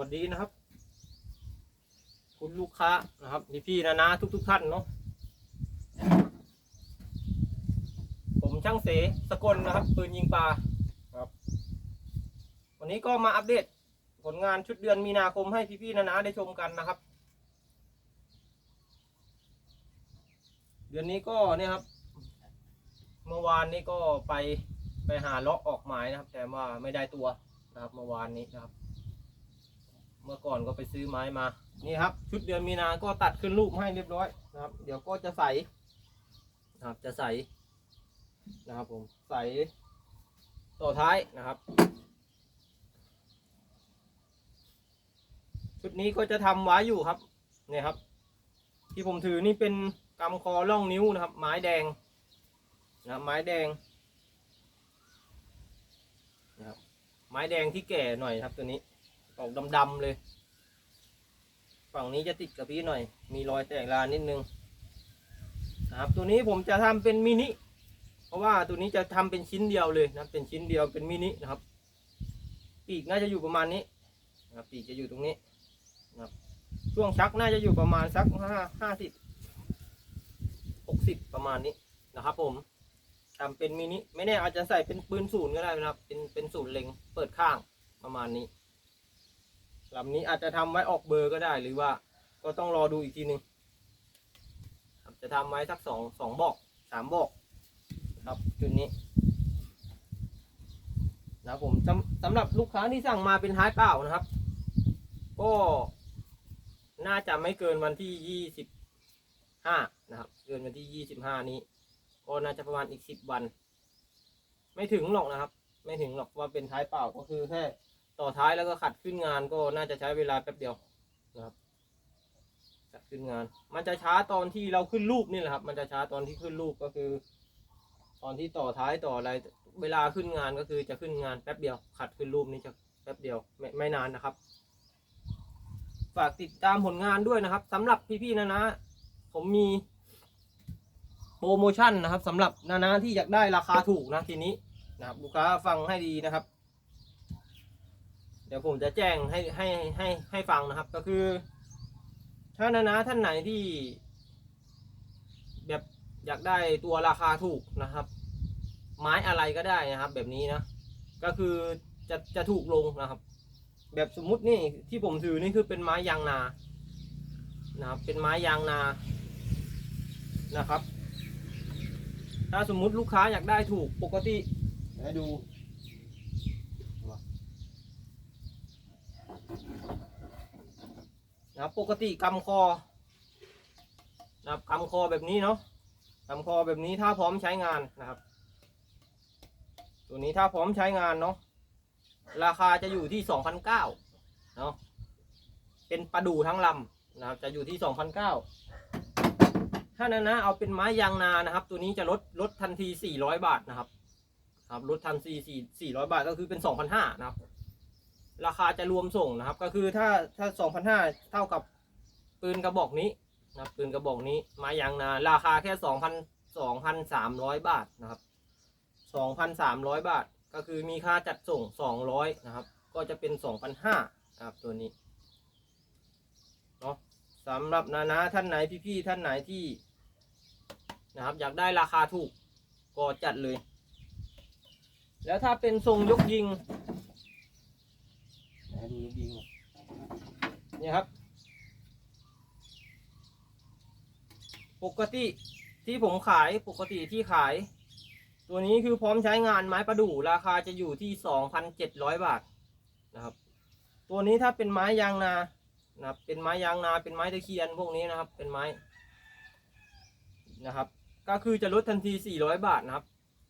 วัสดีนะครับ คุณลูกค้านะครับพี่พี่ๆนะนะทุกทุกท่านเนาะผมช่างเสสกลนะครับปืนยิงปลาครับ วันนี้ก็มาอัปเดตผลงานชุดเดือนมีนาคมให้พี่พี่ๆนะนะได้ชมกันนะครับ เดือนนี้ก็เนี่ยครับ เมื่อวานนี้ก็ไปไปหาเลาะออกหมายนะครับ แต่ว่าไม่ได้ตัวนะครับเมื่อวานนี้นะครับ เมื่อก่อนก็ไปซื้อไม้มา นี่ครับ ชุดเดือนมีนา ก็ตัดขึ้นรูปให้เรียบร้อยนะครับ เดี๋ยวก็จะใส่นะครับ จะใส่นะครับผม ใส่ต่อท้ายนะครับ ชุดนี้ก็จะทำไว้อยู่ครับ เนี่ยครับ ที่ผมถือนี่เป็นกำคอล่องนิ้วนะครับ ไม้แดงนะครับไม้แดงนะครับไม้แดงที่แก่หน่อยครับตัวนี้ ออกดำๆเลย ฝั่งนี้จะติดกับพี่หน่อย มีรอยแตกลานนิดนึงนะครับตัวนี้ผมจะทำเป็นมินิเพราะว่าตัวนี้จะทำเป็นชิ้นเดียวเลยนะเป็นชิ้นเดียวเป็นมินินะครับปีกน่าจะอยู่ประมาณนี้นะครับปีกจะอยู่ตรงนี้นะครับช่วงชักน่าจะอยู่ประมาณสักห้าห้าสิบหกสิบประมาณนี้นะครับ ผมทำเป็นมินิไม่แน่อาจจะใส่เป็นปืนศูนย์ก็ได้นะครับ เป็นเป็นศูนย์เล็งเปิดข้างประมาณนี้ ลำนี้อาจจะทำไว้ออกเบอร์ก็ได้หรือว่า ก็ต้องรอดูอีกทีหนึ่งจะทำไว้สักสองสองบอกสามบอกครับจุดนี้นะผมสำสำหรับลูกค้าที่สั่งมาเป็นท้ายเปล่านะครับ ก็น่าจะไม่เกินวันที่ยี่สิบห้านะครับ เกินวันที่ยี่สิบห้านี้ ก็น่าจะประมาณอีกสิบวัน ไม่ถึงหรอกนะครับ ไม่ถึงหรอกว่าเป็นท้ายเปล่าก็คือแค่ ต่อท้ายแล้วก็ขัดขึ้นงานก็น่าจะใช้เวลาแป๊บเดียวนะครับขัดขึ้นงาน มันจะช้าตอนที่เราขึ้นรูปนี่แหละครับ มันจะช้าตอนที่ขึ้นรูปก็คือ ตอนที่ต่อท้ายต่ออะไรเวลาขึ้นงานก็คือจะขึ้นงานแป๊บเดียว ขัดขึ้นรูปนี่จะแป๊บเดียวไม่ไม่นานนะครับ ฝากติดตามผลงานด้วยนะครับสำหรับพี่ๆนะนะผมมีโปรโมชั่นนะครับสำหรับนานาที่อยากได้ราคาถูกนะทีนี้นะครับลูกค้าฟังให้ดีนะครับ เดี๋ยวผมจะแจ้งให้ให้ให้ให้ฟังนะครับ ก็คือ ถ้านานาท่านไหนที่ แบบอยากได้ตัวราคาถูกนะครับ ไม้อะไรก็ได้นะครับ แบบนี้นะ ก็คือจะจะถูกลงนะครับ แบบสมมุตินี่ที่ผมถือนี่คือเป็นไม้ยางนานะครับเป็นไม้ยางนานะครับ ถ้าสมมุติลูกค้าอยากได้ถูกปกติให้ดู นะครับปกติกำคอนะครับกำคอแบบนี้เนาะกำคอแบบนี้ถ้าพร้อมใช้งานนะครับ ตัวนี้ถ้าพร้อมใช้งานเนาะราคาจะอยู่ที่สองพันเก้าเนาะเป็นปลาดูทั้งลำนะครับ จะอยู่ที่สองพันเก้าถ้านั้นนะเอาเป็นไม้ยางนานะครับ ตัวนี้จะลดลดทันทีสี่ร้อยบาทนะครับครับลดทันทีสี่สี่ร้อยบาทก็คือเป็นสองพันห้านะครับ ราคาจะรวมส่งนะครับ ก็คือถ้าถ้าสองพันห้าเท่ากับปืนกระบอกนี้นะครับปืนกระบอกนี้ไม้ยางนาราคาแค่สองพันสองพันสามร้อยบาทนะครับสองพันสามร้อยบาท ก็คือมีค่าจัดส่งสองร้อยนะครับ ก็จะเป็นสองพันห้านะครับตัวนี้เนาะสำหรับนานาท่านไหนพี่ๆท่านไหนที่นะครับ อยากได้ราคาถูกก็จัดเลย แล้วถ้าเป็นทรงยกยิง ไหนดูยิงๆเนี่ครับ ปกติที่ผมขายปกติที่ขาย ตัวนี้คือพร้อมใช้งานไม้ประดู่ราคาจะอยู่ที่สองพันเจ็ดร้อยบาทนะครับ ตัวนี้ถ้าเป็นไม้ยางนานะครับ เป็นไม้ยางนาเป็นไม้ตะเคียนพวกนี้นะครับ เป็นไม้นะครับ ก็คือจะลดทันทีสี่ร้อยบาทนะครับ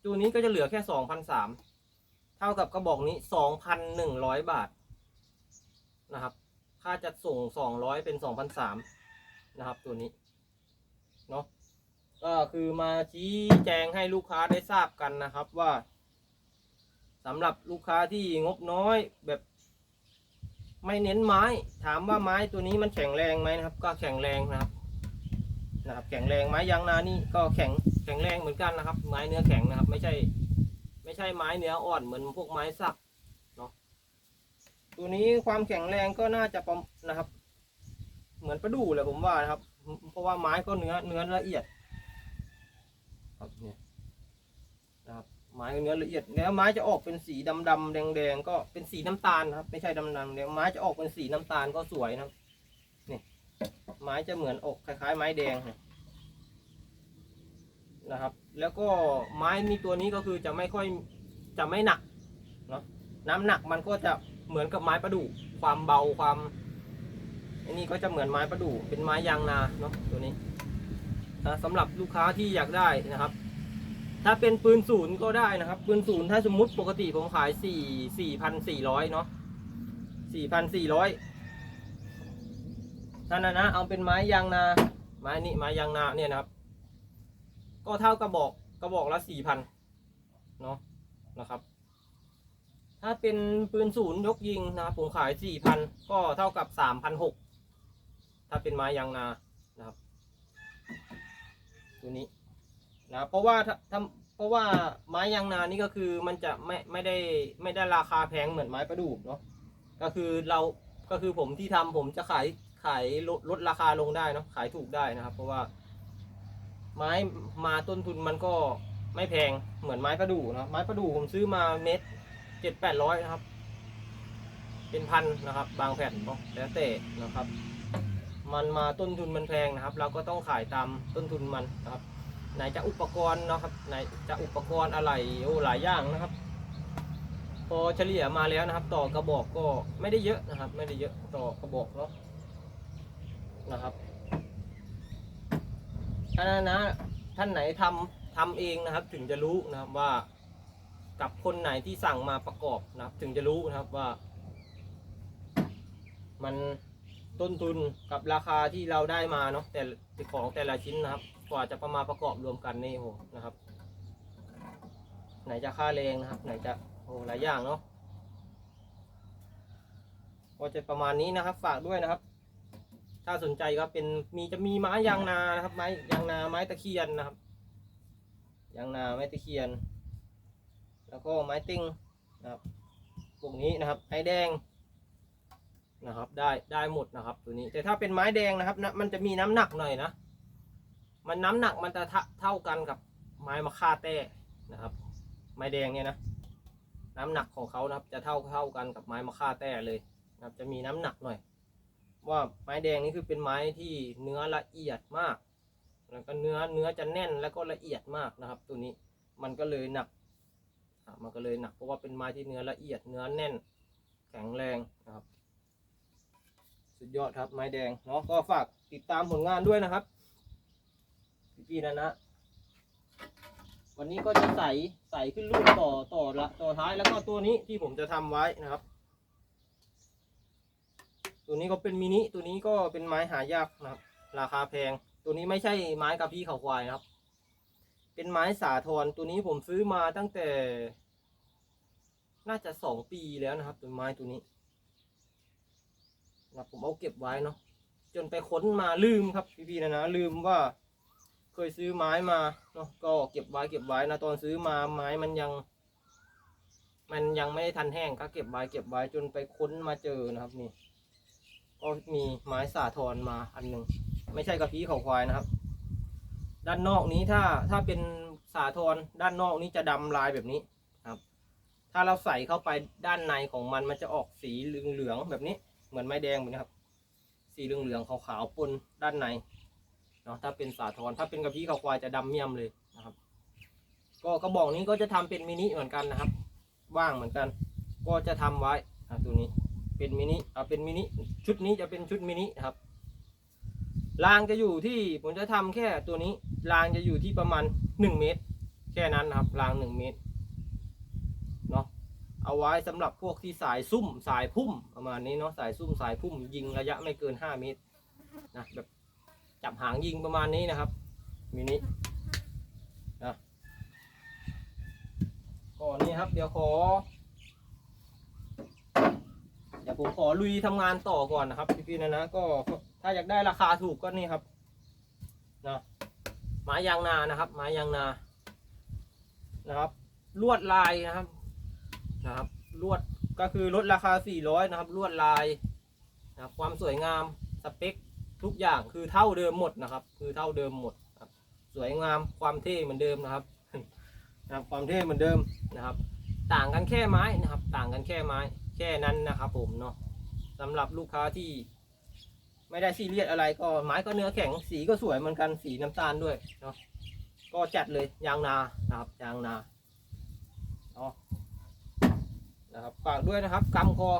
ตัวนี้ก็จะเหลือแค่สองพันสามเท่ากับกระบอกนี้สองพันหนึ่งร้อยบาทนะครับ ค่าจัดส่งสองร้อยเป็นสองพันสามนะครับตัวนี้เนาะก็คือมาชี้แจงให้ลูกค้าได้ทราบกันนะครับว่าสำหรับลูกค้าที่งบน้อยแบบไม่เน้นไม้ ถามว่าไม้ตัวนี้มันแข็งแรงไหมนะครับ ก็แข็งแรงนะครับนะครับ แข็งแรงไม้ยางนานี่ก็แข็งแข็งแรงเหมือนกันนะครับ ไม้เนื้อแข็งนะครับ ไม่ใช่ ไม่ใช่ไม้เนื้ออ่อนเหมือนพวกไม้สัก ตัวนี้ความแข็งแรงก็น่าจะประมนะครับ เหมือนประดู่เลยผมว่านะครับ เพราะว่าไม้ก็เนื้อเนื้อละเอียดครับเนี่ยนะครับไม้ก็เนื้อละเอียดแล้วไม้จะออกเป็นสีดำดำๆแดงแดงก็เป็นสีน้ำตาลนะครับ ไม่ใช่ดำดำแดงไม้จะออกเป็นสีน้ำตาลก็สวยนะครับนี่ไม้จะเหมือนออกคล้ายๆ ไม้แดงนะครับ แล้วก็ไม้มีตัวนี้ก็คือจะไม่ค่อยจะไม่หนักเนาะน้ำหนักมันก็จะ เหมือนกับไม้ประดู่ความเบาความอันนี้ก็จะเหมือนไม้ประดู่เป็นไม้ยางนาเนาะตัวนี้นะสำหรับลูกค้าที่อยากได้นะครับ ถ้าเป็นปืนศูนย์ก็ได้นะครับ ปืนศูนย์ถ้าสมมติปกติผมขายสี่สี่พันสี่ร้อยเนาะสี่พันสี่ร้อยท่านนะนะเอาเป็นไม้ยางนาไม้นี่ไม้ยางนาเนี่ยนะครับ ก็เท่ากระบอกกระบอกละสี่พันเนาะนะครับ ถ้าเป็นปืนศูนย์ยกยิงนะครับผมขายสี่พันก็เท่ากับสามพันหกถ้าเป็นไม้ยางนานะครับตัวนี้นะเพราะว่าถ้าเพราะว่าไม้ยางนานี่ก็คือมันจะไม่ไม่ได้ไม่ได้ราคาแพงเหมือนไม้ประดู่เนาะก็คือเราก็คือผมที่ทำผมจะขายขายลดลดราคาลงได้เนาะขายถูกได้นะครับ เพราะว่า ไม้มาต้นทุนมันก็ไม่แพงเหมือนไม้ประดู่เนาะไม้ประดู่ผมซื้อมาเม็ด เจ็ดแปดร้อยนะครับ เป็นพันนะครับ บางแผ่นเนาะแล้วแต่นะครับ มันมาต้นทุนมันแพงนะครับ เราก็ต้องขายตามต้นทุนมันนะครับ ไหนจะอุปกรณ์เนาะครับ ไหนจะอุปกรณ์อะไรโอ้หลายอย่างนะครับ พอเฉลี่ยมาแล้วนะครับ ต่อกระบอกก็ไม่ได้เยอะนะครับ ไม่ได้เยอะต่อกระบอกเนาะนะครับท่านนะท่านไหนทำทำเองนะครับ ถึงจะรู้นะครับว่า กับคนไหนที่สั่งมาประกอบนะครับ ถึงจะรู้นะครับว่า มันต้นทุนกับราคาที่เราได้มาเนาะแต่ของแต่ละชิ้นนะครับ กว่าจะประมาณประกอบรวมกันนี่โหนะครับ ไหนจะค่าแรงนะครับ ไหนจะโอ้หลายอย่างเนาะก็จะประมาณนี้นะครับ ฝากด้วยนะครับ ถ้าสนใจก็เป็นมีจะมีไม้ยางนานะครับ ไม้ยางนาไม้ตะเคียนนะครับยางนาไม้ตะเคียน แล้วก็ไม้ติ้งนะครับพวกนี้นะครับไม้แดงนะครับได้ได้หมดนะครับตัวนี้ แต่ถ้าเป็นไม้แดงนะครับนะมันจะมีน้ำหนักหน่อยนะ มันน้ำหนักมันจะเท่าเท่ากันกับไม้มะค่าแต้นะครับ ไม้แดงเนี่ยนะน้ำหนักของเขานะครับจะเท่าเท่ากันกับไม้มะค่าแต้เลยนะครับ จะมีน้ำหนักหน่อย ว่าไม้แดงนี่คือเป็นไม้ที่เนื้อละเอียดมาก แล้วก็เนื้อเนื้อจะแน่นแล้วก็ละเอียดมากนะครับ ตัวนี้มันก็เลยหนัก มันก็เลยหนักเพราะว่าเป็นไม้ที่เนื้อละเอียดเนื้อแน่น แข็งแรงนะครับ สุดยอดครับไม้แดงเนาะก็ฝากติดตามผลงานด้วยนะครับพี่ๆนะนะ วันนี้ก็จะใส่ใส่ขึ้นรูปต่อต่อละต่อท้ายแล้วก็ตัวนี้ที่ผมจะทำไว้นะครับ ตัวนี้ก็เป็นมินิตัวนี้ก็เป็นไม้หายากนะครับ ราคาแพง ตัวนี้ไม่ใช่ไม้กระพี่เขาควายนะครับ เป็นไม้สาทรตัวนี้ผมซื้อมาตั้งแต่ น่าจะสองปีแล้วนะครับตัวไม้ตัวนี้นะผมเอาเก็บไว้เนาะจนไปค้นมาลืมครับพี่ๆนะนะลืมว่า เคยซื้อไม้มาเนาะก็เก็บไว้เก็บไว้นะตอนซื้อมาไม้มันยัง มันยังไม่ได้ทันแห้งก็เก็บไว้เก็บไว้จนไปค้นมาเจอนะครับนี่ก็มีไม้สาทรมาอันหนึ่งไม่ใช่กระพี้เขาควายนะครับ ด้านนอกนี้ถ้าถ้าเป็นสาทรด้านนอกนี้จะดำลายแบบนี้ ถ้าเราใส่เข้าไปด้านในของมันมันจะออกสีเหลืองๆแบบนี้ เหมือนไม้แดงแบบนี้ครับ สีเหลืองๆขาวๆปนด้านในเนาะถ้าเป็นสาทรถ้าเป็นกระพี้เขาควายจะดำเมี่ยมเลยนะครับ ก็กระบอกนี้ก็จะทำเป็นมินิเหมือนกันนะครับ ว่างเหมือนกัน ก็จะทำไว้ตัวนี้เป็นมินิเอาเป็นมินิชุดนี้จะเป็นชุดมินิครับรางจะอยู่ที่ผมจะทำแค่ตัวนี้รางจะอยู่ที่ประมาณหนึ่งเมตร แค่นั้นนะครับรางหนึ่งเมตร เอาไว้สำหรับพวกที่สายซุ่มสายพุ่มประมาณนี้เนาะสายซุ่มสายพุ่มยิงระยะไม่เกินห้าเมตรนะแบบจับหางยิงประมาณนี้นะครับมินินะก็นี่ครับ เดี๋ยวขอ เดี๋ยวผมขอลุยทำงานต่อก่อนนะครับพี่ๆนะนะก็ถ้าอยากได้ราคาถูกก็นี่ครับนะไม้ยางนานะครับไม้ยางนานะครับ ลวดลายนะครับ นะครับลวดก็คือลดราคา 400 นะครับลวดลายนะครับความสวยงามสเปคทุกอย่างคือเท่าเดิมหมดนะครับ คือเท่าเดิมหมดครับสวยงามความเท่เหมือนเดิมนะครับนะครับ ความเท่เหมือนเดิมนะครับ ต่างกันแค่ไม้นะครับ ต่างกันแค่ไม้ แค่นั้นนะครับผมเนาะสำหรับลูกค้าที่ไม่ได้ซีเรียสอะไรก็ไม้ก็เนื้อแข็งสีก็สวยเหมือนกันสีน้ำตาลด้วยเนาะก็จัดเลยยางนานะครับยางนาเนาะ นะครับฝากด้วยนะครับกำคอ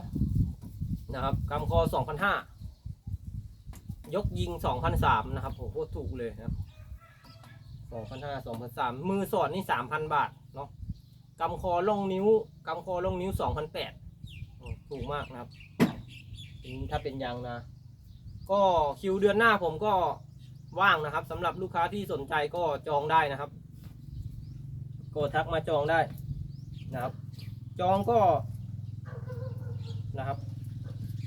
นะครับกำคอสองพันห้ายกยิงสองพันสามนะครับโอ้โหถูกเลยนะครับสองพันห้าสองพันสามมือสอดนี่สามพันบาทเนาะกำคอลงนิ้วกำคอลงนิ้วสองพันแปดถูกมากนะครับถ้าเป็นยางนาก็คิวเดือนหน้าผมก็ว่างนะครับสำหรับลูกค้าที่สนใจก็จองได้นะครับ ก็ทักมาจองได้นะครับ จองก็ นะครับ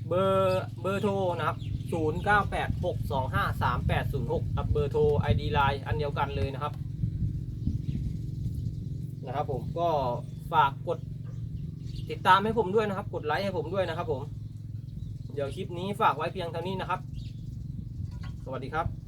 เบอร์เบอร์โทรนะครับ 0 9 8 6 2 5 3 8 0 6ครับเบอร์โทร ID Line อันเดียวกันเลยนะครับ นะครับผมก็ฝากกดติดตามให้ผมด้วยนะครับ กดไลค์ให้ผมด้วยนะครับผม เดี๋ยวคลิปนี้ฝากไว้เพียงเท่านี้นะครับ สวัสดีครับ